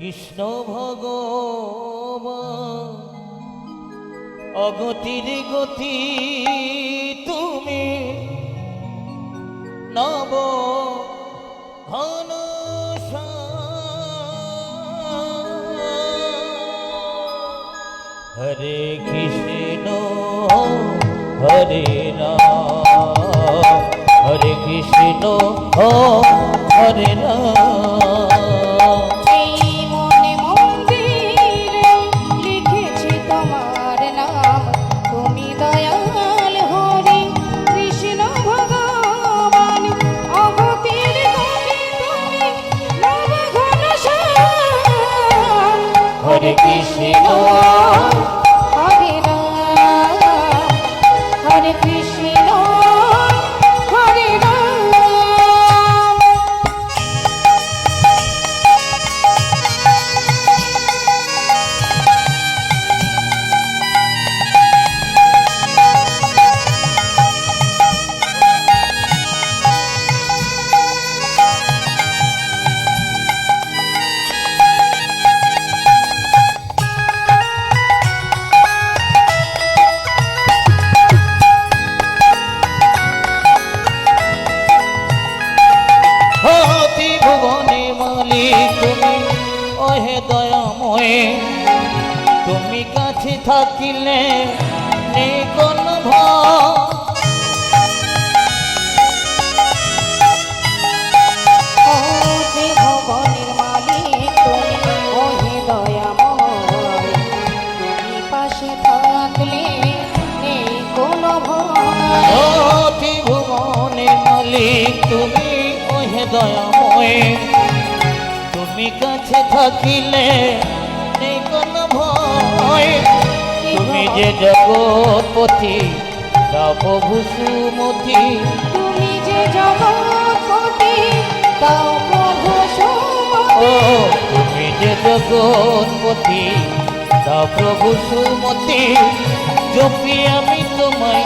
কৃষ্ণ ভগবান, অগতির গতি তুমি নব ঘন হরে কৃষ্ণ, হরে রাম। হরে কৃষ্ণ, হরে রাম। কৃষ্ণ। মালিক তুমি, ওহে দয়াময়, তুমি কাছে থাকিলে নেই কোন ভয়? ওহে ভবনের মালিক তুমি, ওহে দয়াময় কাছে থাকিলে নেই কোন ভয়। তুমি যে জগৎপতি দাও প্রভু সুমতি। তুমি যে জগৎপতি তাও প্রভু ও তুমি যে জগৎপতি দাও প্রভু সুমতি। জপি আমি তোমায়